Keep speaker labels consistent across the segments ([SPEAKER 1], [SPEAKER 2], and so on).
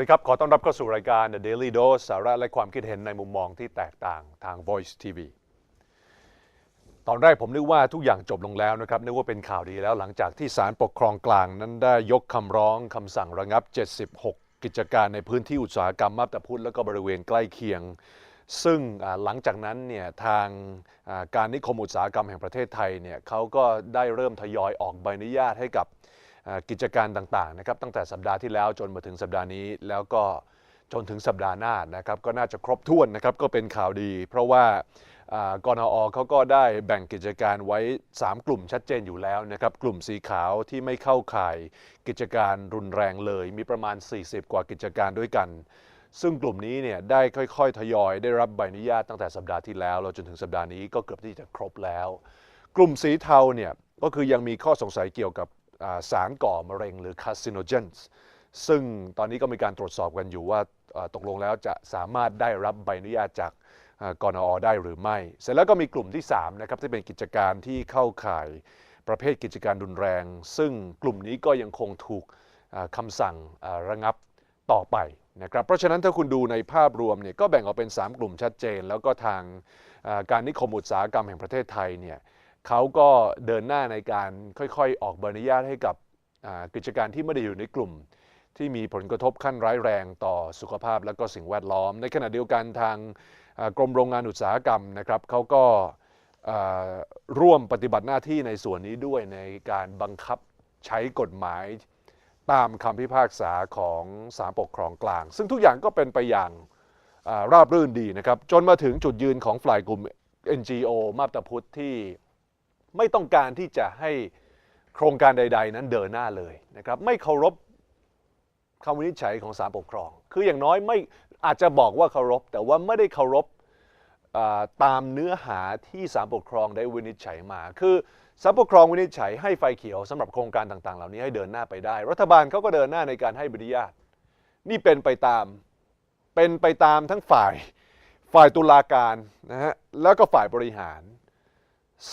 [SPEAKER 1] สวัสดีครับ ขอต้อนรับเข้าสู่รายการ The Daily Dose สาระและความคิดเห็นในมุมมองที่แตกต่างทาง Voice TV ตอนแรกผมนึกว่าทุกอย่างจบลงแล้วนะครับ นึกว่าเป็นข่าวดีแล้วหลังจากที่ศาลปกครองกลางนั้นได้ยกคำร้องคำสั่งระงับ 76 กิจการในพื้นที่อุตสาหกรรมมาบตาพุธและก็บริเวณใกล้เคียง ซึ่งหลังจากนั้นเนี่ยทางการนิคมอุตสาหกรรมแห่งประเทศไทยเนี่ยเขาก็ได้เริ่มทยอยออกใบอนุญาตให้กับ กิจการต่างๆนะครับตั้งแต่สัปดาห์ที่แล้วจนมาถึงสัปดาห์นี้ แล้วก็จนถึงสัปดาห์หน้านะครับก็น่าจะครบถ้วนนะครับก็เป็นข่าวดี เพราะว่ากนอเขาก็ได้แบ่งกิจการไว้ 3 กลุ่มชัดเจนอยู่แล้วนะครับกลุ่มสีขาวที่ไม่เข้าข่ายกิจการรุนแรงเลย มีประมาณ 40 กว่ากิจการด้วยกัน ซึ่งกลุ่มนี้เนี่ยได้ค่อยๆ ทยอยได้รับใบอนุญาตตั้งแต่สัปดาห์ที่แล้วแล้วจนถึงสัปดาห์นี้ก็เกือบที่จะครบแล้ว กลุ่มสีเทาเนี่ยก็คือยังมีข้อสงสัยเกี่ยวกับ สารก่อมะเร็งหรือ carcinogens ซึ่งตอนนี้ก็มีการตรวจสอบกันอยู่ว่าตกลงแล้วจะสามารถได้รับใบอนุญาตจากกนอได้หรือไม่ เสร็จแล้วก็มีกลุ่มที่3นะครับที่เป็นกิจการที่เข้าข่ายประเภทกิจการรุนแรง ซึ่งกลุ่มนี้ก็ยังคงถูกคำสั่งระงับต่อไปนะครับเพราะฉะนั้นถ้าคุณดูในภาพรวมเนี่ยก็แบ่งออกเป็น 3 กลุ่มชัดเจน แล้วก็ทางการนิคมอุตสาหกรรมแห่งประเทศไทยเนี่ย เขาก็เดินหน้าในการค่อยๆ ออกใบอนุญาตให้กับกิจการที่ไม่ได้อยู่ในกลุ่ม ที่มีผลกระทบขั้นร้ายแรงต่อสุขภาพและก็สิ่งแวดล้อม ในขณะเดียวกันทางกรมโรงงานอุตสาหกรรมนะครับเขาก็ร่วมปฏิบัติหน้าที่ในส่วนนี้ด้วยในการบังคับใช้กฎหมายตามคำพิพากษาของศาลปกครองกลาง ซึ่งทุกอย่างก็เป็นไปอย่างราบรื่นดีนะครับ จนมาถึงจุดยืนของฝ่ายกลุ่ม NGO มาบตาพุทธที่ ไม่ต้องการที่จะให้โครงการใด ๆ นั้นเดินหน้าเลยนะครับไม่เคารพคำวินิจฉัยของศาลปกครอง คืออย่างน้อยไม่อาจจะบอกว่าเคารพ แต่ว่าไม่ได้เคารพตามเนื้อหาที่ศาลปกครองได้วินิจฉัยมา คือศาลปกครองวินิจฉัยให้ไฟเขียวสำหรับโครงการต่างๆ เหล่านี้ให้เดินหน้าไปได้ รัฐบาลเขาก็เดินหน้าในการให้บอนุญาตนี่เป็นไปตามเป็นไปตามทั้งฝ่ายฝ่ายตุลาการนะฮะแล้วก็ฝ่ายบริหาร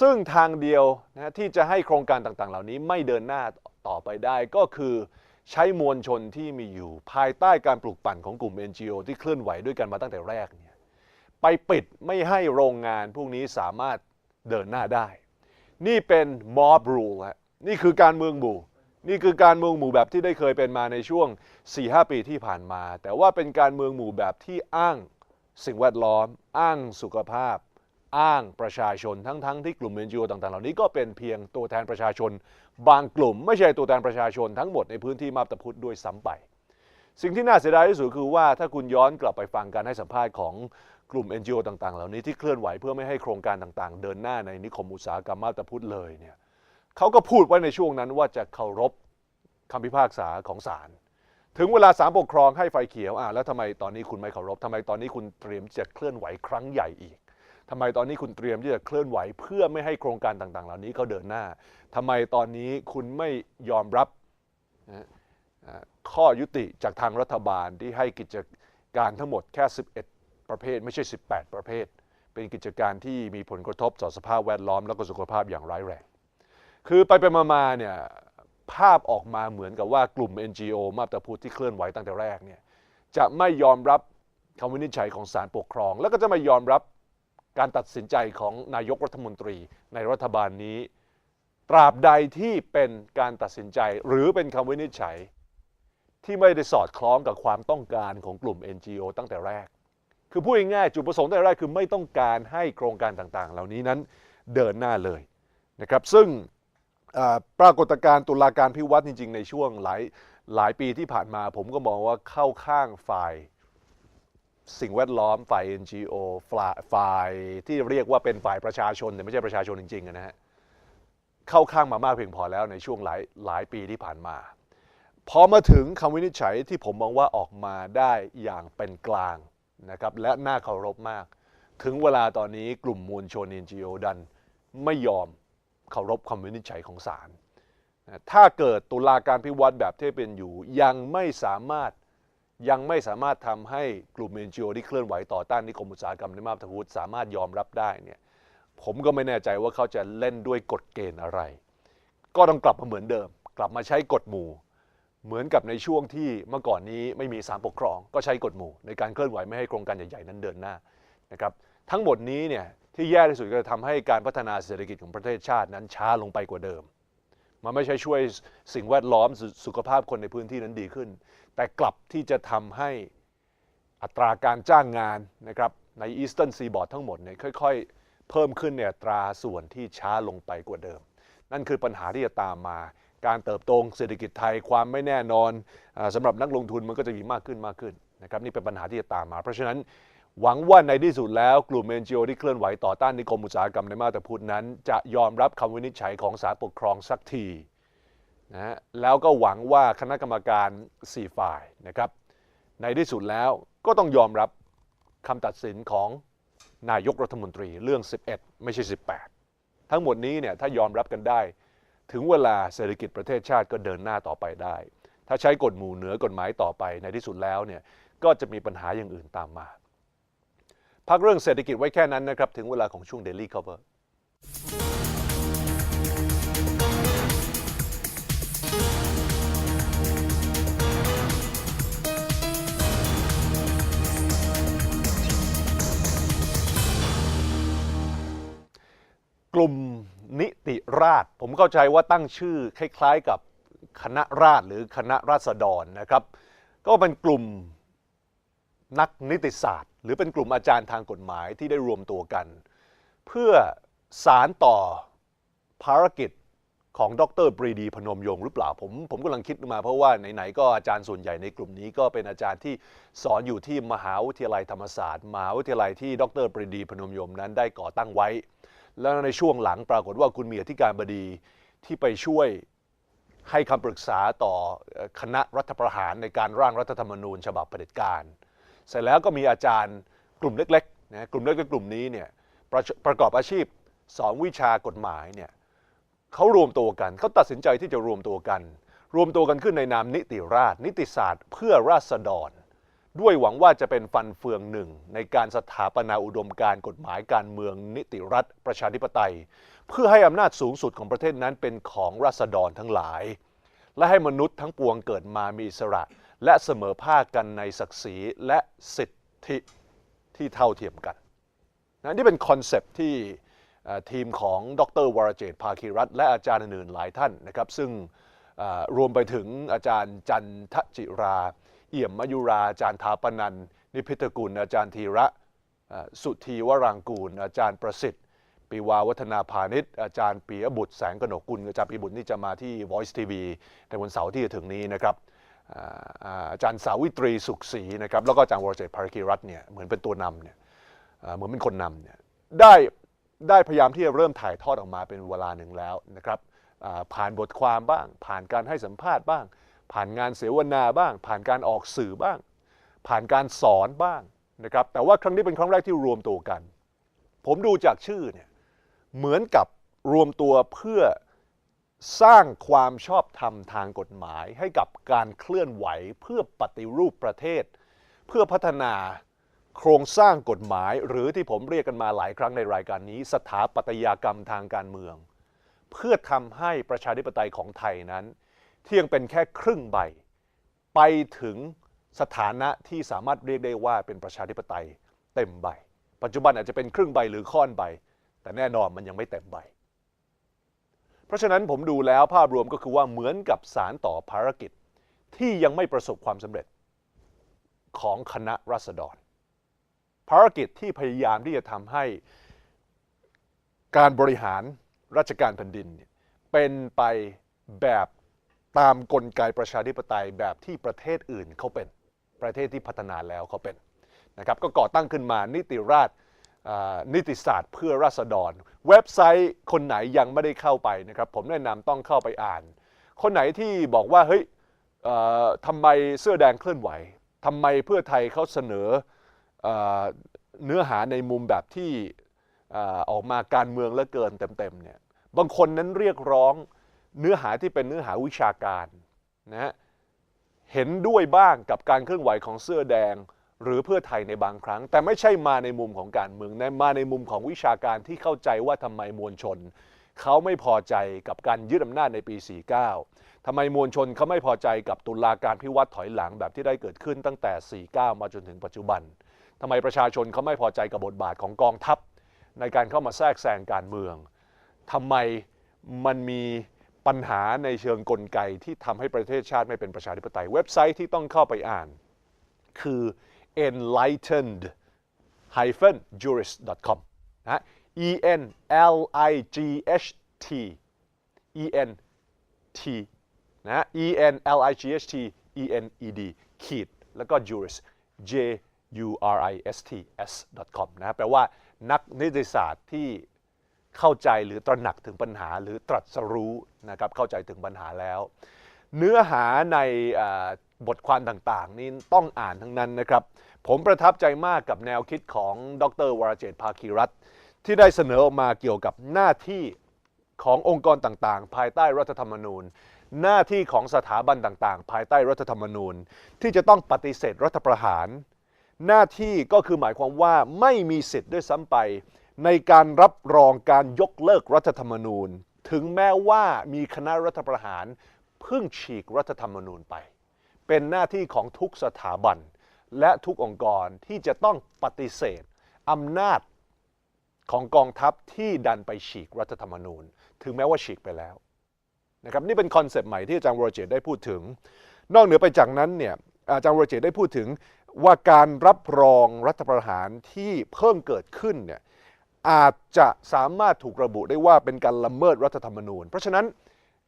[SPEAKER 1] ซึ่งทางเดียวนะที่จะให้โครงการต่างๆ เหล่านี้ไม่เดินหน้าต่อไปได้ก็คือใช้มวลชนที่มีอยู่ภายใต้การปลูกปั่นของกลุ่ม NGO ที่เคลื่อนไหวด้วยกันมาตั้งแต่แรกเนี่ยไปปิดไม่ให้โรงงานพวกนี้สามารถเดินหน้าได้ นี่เป็น mob rule ฮะนี่คือการเมืองหมู่ นี่คือการเมืองหมู่แบบที่ได้เคยเป็นมาในช่วง 4-5 ปีที่ผ่านมา แต่ว่าเป็นการเมืองหมู่แบบที่อ้างสิ่งแวดล้อม อ้างสุขภาพ อ้างประชาชนทั้งๆทที่กลุ่ม NGO ต่างๆ เหล่านี้ก็เป็นเพียงตัวแทนประชาชน บางกลุ่มไม่ใช่ตัวแทนประชาชนทั้งหมดในพื้นที่มาบตาพุธด้วยซ้ำไป สิ่งที่น่าเสียดายที่สุดคือว่าถ้าคุณย้อนกลับไปฟังการให้สัมภาษณ์ของกลุ่ม NGO ต่างๆ เหล่านี้ที่เคลื่อนไหวเพื่อไม่ให้โครงการต่างๆ เดินหน้าในนิคมอุตสาหกรรมมาบตาพุธเลยเนี่ยเขาก็พูดไว้ในช่วงนั้นว่าจะเคารพคำพิพากษาของศาลถึงเวลาศาลปกครองให้ไฟเขียวอะแล้วทำไมตอนนี้คุณไม่เคารพทำไมตอนนี้คุณเตรียมจะเคลื่อนไหวครั้งใหญ่อีก ทำไมตอนนี้คุณเตรียมที่จะเคลื่อนไหว เพื่อไม่ให้โครงการต่าง ๆ เหล่านี้เขาเดินหน้าทำไมตอนนี้คุณไม่ยอมรับข้อยุติจากทางรัฐบาลที่ให้กิจการทั้งหมดแค่ 11 ประเภท ไม่ใช่ 18 ประเภท เป็นกิจการที่มีผลกระทบต่อสภาพแวดล้อมและก็สุขภาพอย่างร้ายแรง คือไปไปมาๆเนี่ยภาพออกมาเหมือนกับว่ากลุ่ม NGO มาบตาพุทธที่เคลื่อนไหวตั้งแต่แรกเนี่ยจะไม่ยอมรับคำวินิจฉัยของศาลปกครอง แล้วก็จะไม่ยอมรับ การตัดสินใจของนายกรัฐมนตรีในรัฐบาลนี้ ตราบใดที่เป็นการตัดสินใจหรือเป็นคำวินิจฉัย ที่ไม่ได้สอดคล้องกับความต้องการของกลุ่ม NGO ตั้งแต่แรก คือพูดง่ายๆจุดประสงค์แต่แรกคือไม่ต้องการให้โครงการต่างๆ เหล่านี้นั้นเดินหน้าเลยนะครับซึ่งปรากฏการณ์ตุลาการพิวัตรจริง ๆ ในช่วงหลายหลายปีที่ผ่านมา ผมก็มองว่าเข้าข้างฝ่าย สิ่งแวดล้อมฝ่าย NGO ฝ่ายฝ่ายที่เรียกว่าเป็นฝ่ายประชาชนแต่ไม่ใช่ประชาชนจริงๆอะนะฮะเข้าข้างมามากเพียงพอแล้วในช่วงหลายหลายปีที่ผ่านมาพอมาถึงคำวินิจฉัยที่ผมมองว่าออกมาได้อย่างเป็นกลางนะครับและน่าเคารพมาก ถึงเวลาตอนนี้กลุ่มมวลชน NGO ดันไม่ยอมเคารพคำวินิจฉัยของศาลถ้าเกิดตุลาการพิวัตรแบบที่เป็นอยู่ยังไม่สามารถ ยังไม่สามารถทำให้กลุ่ม NGO ที่เคลื่อนไหวต่อต้านนิคมอุตสาหกรรมในมาบตาพุธสามารถยอมรับได้เนี่ยผมก็ไม่แน่ใจว่าเขาจะเล่นด้วยกฎเกณฑ์อะไร ก็ต้องกลับมาเหมือนเดิม กลับมาใช้กฎหมู่ เหมือนกับในช่วงที่เมื่อก่อนนี้ไม่มีสารปกครอง ก็ใช้กฎหมู่ ในการเคลื่อนไหวไม่ให้โครงการใหญ่ๆนั้นเดินหน้านะครับทั้งหมดนี้เนี่ยที่แย่ที่สุดก็จะทำให้การพัฒนาเศรษฐกิจของประเทศชาตินั้นช้าลงไปกว่าเดิม มันไม่ใช่ช่วยสิ่งแวดล้อมสุสุขภาพคนในพื้นที่นั้นดีขึ้น แต่กลับที่จะทำให้อัตราการจ้างงานนะครับในอีสเทิร์นซีบอร์ดทั้งหมดเนี่ยค่อยๆ เพิ่มขึ้นเนี่ยอัตราส่วนที่ช้าลงไปกว่าเดิม นั่นคือปัญหาที่จะตามมา การเติบโตเศรษฐกิจไทยความไม่แน่นอนอสำหรับนักลงทุนมันก็จะมีมากขึ้นมากขึ้นนะครับนี่เป็นปัญหาที่จะตามมา เพราะฉะนั้น หวังว่าในที่สุดแล้วกลุ่มเอ็นจีโอที่เคลื่อนไหวต่อต้านนิคมอุตสาหกรรมในมาตาพุทธนั้น จะยอมรับคำวินิจฉัยของศาลปกครองสักทีนะฮะแล้วก็หวังว่าคณะกรรมการ 4 ฝ่ายนะครับ ในที่สุดแล้วก็ต้องยอมรับคำตัดสินของนายกรัฐมนตรีเรื่อง 11 ไม่ใช่ 18 ทั้งหมดนี้เนี่ยถ้ายอมรับกันได้ ถึงเวลาเศรษฐกิจประเทศชาติก็เดินหน้าต่อไปได้ ถ้าใช้กฎหมู่เหนือกฎหมายต่อไปในที่สุดแล้วเนี่ยก็จะมีปัญหาอย่างอื่นตามมา พักเรื่องเศรษฐกิจไว้แค่นั้นนะครับ ถึงเวลาของช่วง Daily Cover กลุ่มนิติราษฎร์ผมเข้าใจว่าตั้งชื่อคล้ายๆกับคณะราษฎรหรือคณะราษฎรนะครับ ก็เป็นกลุ่ม นักนิติศาสตร์ หรือเป็นกลุ่มอาจารย์ทางกฎหมายที่ได้รวมตัวกัน เพื่อสารต่อภารกิจของดรปรีดีพนมยงค์หรือเปล่าผมผมกำลังคิดมาเพราะว่าไหนๆก็อาจารย์ส่วนใหญ่ในกลุ่มนี้ก็เป็นอาจารย์ที่สอนอยู่ที่มหาวิทยาลัยธรรมศาสตร์ มหาวิทยาลัยที่ดรปรีดีพนมยงค์นั้นได้ก่อตั้งไว้ แล้วในช่วงหลังปรากฏว่าคุณมีอธิการบดีที่ไปช่วยให้คำปรึกษาต่อเอ่อคณะรัฐประหารในการร่างรัฐธรรมนูญฉบับเผด็จการ เสร็จแล้วก็มีอาจารย์กลุ่มเล็กๆนะกลุ่มเล็กๆกลุ่มนี้เนี่ยประประกอบอาชีพสอนวิชากฎหมายเนี่ยเขารวมตัวกันเขาตัดสินใจที่จะรวมตัวกัน รวมตัวกันขึ้นในนามนิติราษนิติศาสตร์ เพื่อราษฎร ด้วยหวังว่าจะเป็นฟันเฟืองหนึ่ง ในการสถาปนาอุดมการณ์กฎหมายการเมืองนิติรัฐ ประชาธิปไตย เพื่อให้อำนาจสูงสุดของประเทศนั้นเป็นของราษฎรทั้งหลาย และให้มนุษย์ทั้งปวงเกิดมามีอิสระ และเสมอภาคกันในศักดิ์ศรีและสิทธิที่เท่าเทียมกันนะนี่เป็นคอนเซปต์ที่ทีมของดรวรเจตน์ภาคีรัตและอาจารย์อื่นๆหลายท่านนะครับซึ่งรวมไปถึงอาจารย์จันทจิรา เอี่ยมมยุรา อาจารย์ทาปนันนิพิทกุล อาจารย์ธีระสุธีวรางกูล อาจารย์ประสิทธิ์ปีวาวัฒนาพาณิชย์อาจารย์ปียบุตรแสงกนกุลอาจารย์ปีบุตรนี่จะมาที่ Voice TV ในวันเสาร์ที่จะถึงนี้นะครับ อาจารย์สาวิตรีสุขศรีนะครับแล้วก็อาจารย์วรเจตน์ภารกีรัตเนี่ยเหมือนเป็นตัวนำเนี่ยเหมือนเป็นคนนำเนี่ยได้ได้พยายามที่จะเริ่มถ่ายทอดออกมาเป็นเวลาหนึ่งแล้วนะครับผ่านบทความบ้าง ผ่านการให้สัมภาษณ์บ้าง ผ่านงานเสวนาบ้าง ผ่านการออกสื่อบ้าง ผ่านการสอนบ้างนะครับแต่ว่าครั้งนี้เป็นครั้งแรกที่รวมตัวกัน ผมดูจากชื่อเนี่ยเหมือนกับรวมตัวเพื่อ สร้างความชอบธรรมทางกฎหมายให้กับการเคลื่อนไหวเพื่อปฏิรูปประเทศ เพื่อพัฒนาโครงสร้างกฎหมาย หรือที่ผมเรียกกันมาหลายครั้งในรายการนี้ สถาปัตยกรรมทางการเมือง เพื่อทำให้ประชาธิปไตยของไทยนั้นที่ยังเป็นแค่ครึ่งใบ ไปถึงสถานะที่สามารถเรียกได้ว่าเป็นประชาธิปไตยเต็มใบ ปัจจุบันอาจจะเป็นครึ่งใบหรือค่อนใบ แต่แน่นอนมันยังไม่เต็มใบ เพราะฉะนั้นผมดูแล้วภาพรวมก็คือว่าเหมือนกับสารต่อภารกิจ ที่ยังไม่ประสบความสำเร็จของคณะรัษฎร ภารกิจที่พยายามที่จะทำให้การบริหารราชการแผ่นดิน เป็นไปแบบตามกลไกประชาธิปไตยแบบที่ประเทศอื่นเขาเป็น ประเทศที่พัฒนาแล้วเขาเป็นนะครับก็ก่อตั้งขึ้นมานิติราษฎร์ นิติศาสตร์เพื่อราษฎร เว็บไซต์คนไหนยังไม่ได้เข้าไปนะครับผมแนะนำต้องเข้าไปอ่าน คนไหนที่บอกว่าเฮ้ยทำไมเสื้อแดงเคลื่อนไหวทำไมเพื่อไทยเขาเสนอเนื้อหาในมุมแบบที่ออกมาการเมืองเหลือเกินเต็มๆเนี่ยบางคนนั้นเรียกร้องเนื้อหาที่เป็นเนื้อหาวิชาการนะฮะเห็นด้วยบ้างกับการเคลื่อนไหวของเสื้อแดง หรือเพื่อไทยในบางครั้ง แต่ไม่ใช่มาในมุมของการเมืองนะมาในมุมของวิชาการที่เข้าใจว่าทำไมมวลชน เขาไม่พอใจกับการยึดอำนาจในปี 49ทำไมมวลชนเขาไม่พอใจกับตุลาการพิวัตรถอยหลังแบบที่ได้เกิดขึ้นตั้งแต่ 49 มาจนถึงปัจจุบันทำไมประชาชนเขาไม่พอใจกับบทบาทของกองทัพ ในการเข้ามาแทรกแซงการเมืองทำไมมันมีปัญหาในเชิงกลไกที่ทำให้ประเทศชาติไม่เป็นประชาธิปไตย เว็บไซต์ที่ต้องเข้าไปอ่าน คือ enlightened jurist.com นะ e n l i g h t e n t นะ e n l i g h t e n e d ขีดแล้วก็ jurist j u r i s t s com นะแปลว่านักนิติศาสตร์ที่เข้าใจหรือตระหนักถึงปัญหาหรือตรัสรู้นะครับเข้าใจถึงปัญหาแล้ว เนื้อหาใน บทความต่างๆ นี้ต้องอ่านทั้งนั้นนะครับ ผมประทับใจมากกับแนวคิดของดรวรเจตภาคีรัตที่ได้เสนอออกมาเกี่ยวกับหน้าที่ขององค์กรต่างๆ ภายใต้รัฐธรรมนูญ หน้าที่ของสถาบันต่างๆ ภายใต้รัฐธรรมนูญ ที่จะต้องปฏิเสธรัฐประหาร หน้าที่ก็คือหมายความว่าไม่มีสิทธิ์ด้วยซ้ำไป ในการรับรองการยกเลิกรัฐธรรมนูญ ถึงแม้ว่ามีคณะรัฐประหารเพิ่งฉีกรัฐธรรมนูญไป เป็นหน้าที่ของทุกสถาบัน และทุกองค์กรที่จะต้องปฏิเสธอำนาจของกองทัพที่ดันไปฉีกรัฐธรรมนูญ ถึงแม้ว่าฉีกไปแล้วนะครับนี่เป็นคอนเซปต์ใหม่ที่อาจารย์วรเจตได้พูดถึง นอกเหนือไปจากนั้นเนี่ยอาจารย์วรเจตได้พูดถึงว่าการรับรองรัฐประหารที่เพิ่งเกิดขึ้นเนี่ยอาจจะสามารถถูกระบุได้ว่าเป็นการละเมิดรัฐธรรมนูญ เพราะฉะนั้น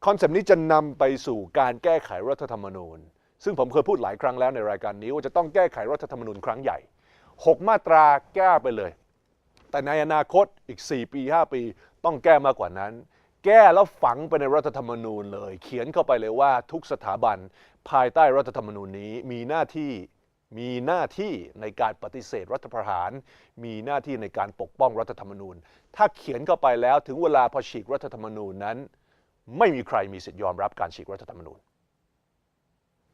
[SPEAKER 1] คอนเซปต์นี้จะนำไปสู่การแก้ไขรัฐธรรมนูญ ซึ่งผมเคยพูดหลายครั้งแล้วในรายการนี้ว่าจะต้องแก้ไขรัฐธรรมนูญครั้งใหญ่ 6 มาตราแก้ไปเลย แต่ในอนาคตอีก 4 ปี 5 ปี ต้องแก้มากกว่านั้น แก้แล้วฝังไปในรัฐธรรมนูญเลย เขียนเข้าไปเลยว่าทุกสถาบันภายใต้รัฐธรรมนูญนี้มีหน้าที่มีหน้าที่ในการปฏิเสธรัฐประหาร มีหน้าที่ในการปกป้องรัฐธรรมนูญ ถ้าเขียนเข้าไปแล้วถึงเวลาพอฉีกรัฐธรรมนูญนั้น ไม่มีใครมีสิทธิ์ยอมรับการฉีกรัฐธรรมนูญ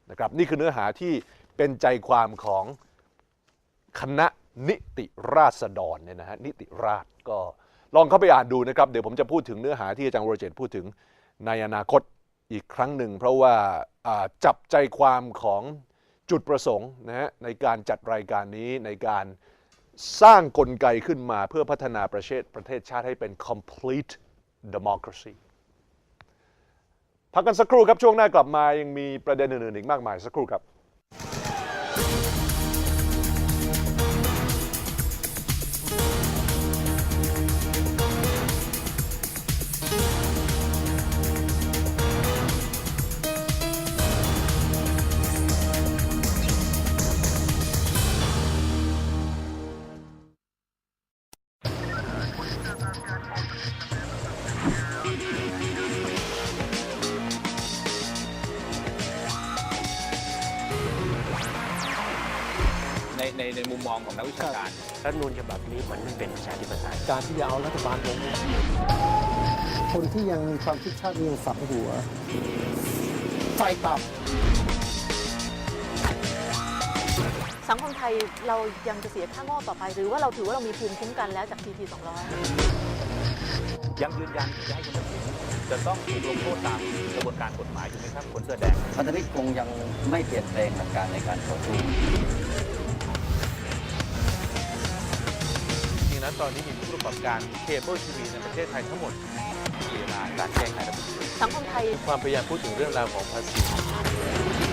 [SPEAKER 1] นะครับนี่คือเนื้อหาที่เป็นใจความของคณะนิติราษฎรเนี่ยนะฮะนิติราษฎร์ก็ลองเข้าไปอ่านดูนะครับ เดี๋ยวผมจะพูดถึงเนื้อหาที่อาจารย์วรเจต์พูดถึงในอนาคตอีกครั้งหนึ่ง เพราะว่าจับใจความของจุดประสงค์นะฮะในการจัดรายการนี้ในการสร้างกลไกขึ้นมาเพื่อพัฒนาประเทศประเทศชาติให้เป็น complete democracy พักกันสักครู่ครับช่วงหน้ากลับมายังมีประเด็นอื่นๆอีกมากมายสักครู่ครับ
[SPEAKER 2] นักวิชาการ
[SPEAKER 3] รัฐธรรมนูญฉบับนี้มันไม่เป็นประชาธิปไตย
[SPEAKER 4] การที่จะเอารัฐบาลลงคนที่ยังมีความคิดชาตินิยมฝังหัวไฟต่ำ
[SPEAKER 5] สังคมไทยเรายังจะเสียค่าโง่ต่อไป หรือว่าเราถือว่าเรามีภูมิคุ้มกันแล้วจาก PT 200
[SPEAKER 2] ยังยืนยันจะให้คุณทักษิณจะต้องถูกลงโทษตามกระบวนการกฎหมายถูกไหมครับคนเสื้อแดง
[SPEAKER 6] พันธมิตรคงยังไม่เปลี่ยนแปลงหลักการในการต่อสู้
[SPEAKER 7] ตอนนี้มีผู้ประกอบการเคเบิลทีวีในประเทศไทยทั้งหมดเวลาการแก้ไขรัฐธรรมนูญ
[SPEAKER 5] สังคมไทย
[SPEAKER 7] ความพยายามพูดถึงเรื่องราวของภาษี